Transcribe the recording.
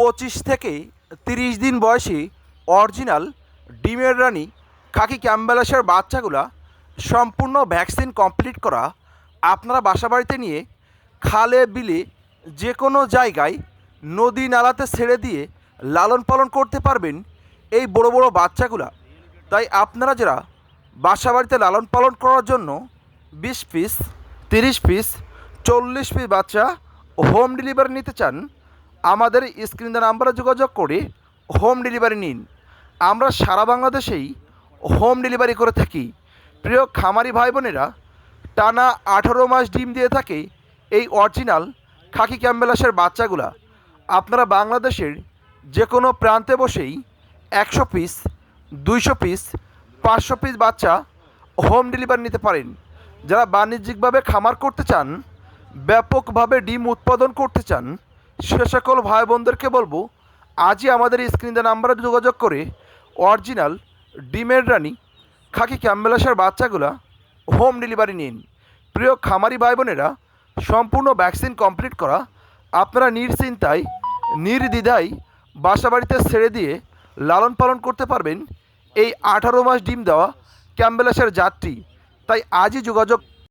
পঁচিশ থেকে তিরিশ দিন বয়সী অরিজিনাল ডিমের রানী খাকি ক্যাম্বেলাসের বাচ্চাগুলা সম্পূর্ণ ভ্যাকসিন কমপ্লিট করা আপনারা বাসাবাড়িতে নিয়ে খালে বিলে যে কোনো জায়গায় নদী নালাতে ছেড়ে দিয়ে লালন পালন করতে পারবেন এই বড় বড় বাচ্চাগুলা। তাই আপনারা যারা বাসাবাড়িতে লালন পালন করার জন্য বিশ পিস, তিরিশ পিস, চল্লিশ পিস বাচ্চা হোম ডেলিভারি নিতে চান আমাদের স্ক্রিন নাম্বারে যোগাযোগ করে হোম ডেলিভারি নিন। আমরা সারা বাংলাদেশেই হোম ডেলিভারি করে থাকি। প্রিয় খামারি ভাই বোনেরা টানা আঠারো মাস ডিম দিয়ে থাকে এই অরিজিনাল খাকি ক্যাম্বেলাসের বাচ্চাগুলা। আপনারা বাংলাদেশের যে কোনো প্রান্তে বসেই একশো পিস, দুইশো পিস, পাঁচশো পিস বাচ্চা হোম ডেলিভারি নিতে পারেন। যারা বাণিজ্যিকভাবে খামার করতে চান, ব্যাপকভাবে ডিম উৎপাদন করতে চান সে সকল ভাই বোনদেরকে বলব, আজই আমাদের স্ক্রিনে নাম্বারে যোগাযোগ করে অরিজিনাল ডিমের রানী, খাকি ক্যাম্বেলাসের বাচ্চাগুলা হোম ডেলিভারি নিন। প্রিয় খামারি ভাই বোনেরা সম্পূর্ণ ভ্যাকসিন কমপ্লিট করা আপনারা নির্চিন্তায়, নির্দ্বিধায় বাসা বাড়িতে ছেড়ে দিয়ে লালন পালন করতে পারবেন এই আঠারো মাস ডিম দেওয়া ক্যাম্বেলাসের জাতটি তাই আজই যোগাযোগ